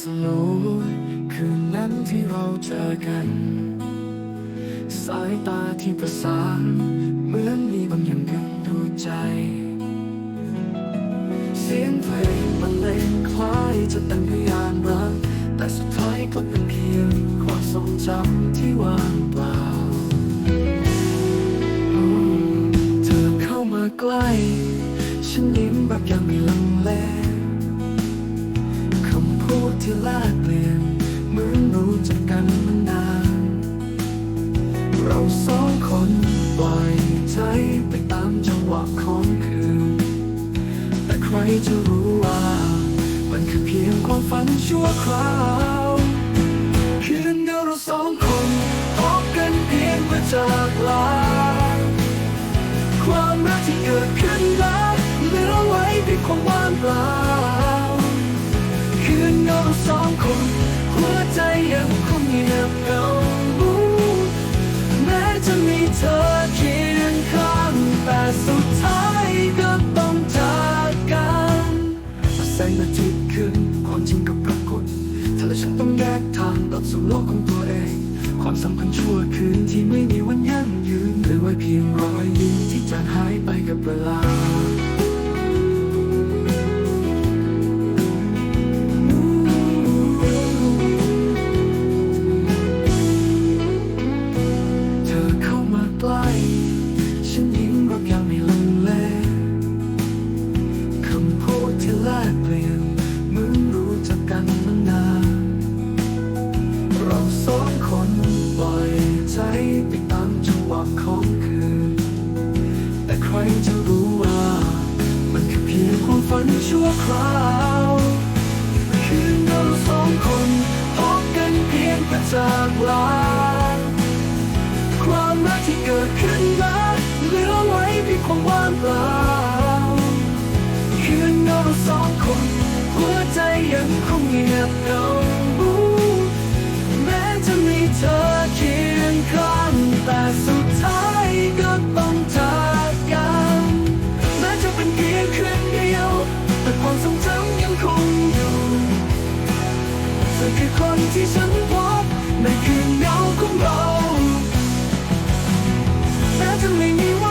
สลูคืนนั้นที่เราเจอกัน สายตาที่ประสานเหมือนมีบางอย่างดึงดูดใจ เสียงเพลงบรรเลงคล้ายจะแต่งพยานรักแต่สุดท้ายก็เป็นเพียงความทรงจำ วะของคืน แต่ใครจะรู้ว่า มันคือเพียงความฝันชั่วคราวคืนเดียวเราสองคนพบกันเพียงเพื่อจากลา ความรักที่เกิดขึ้นแล้วเหลือไว้เพียงความว่างเปล่าคืนเดียวเราสองคน หัวใจยังคงเงียบเหงาแม้จะมีเธอ ขึ้น ความจริงก็ปรากฏถ้าและฉันต้องแยกทางกลับสู่โลกของตัวเอง ความสัมพันธ์ชั่วคืนที่ไม่มี นชั่วคราวคืนเราสองคนพบกันเพียงประจากลา ธอคือคนที่ฉันพบในคืนเงาของเราแม้จะไม่มี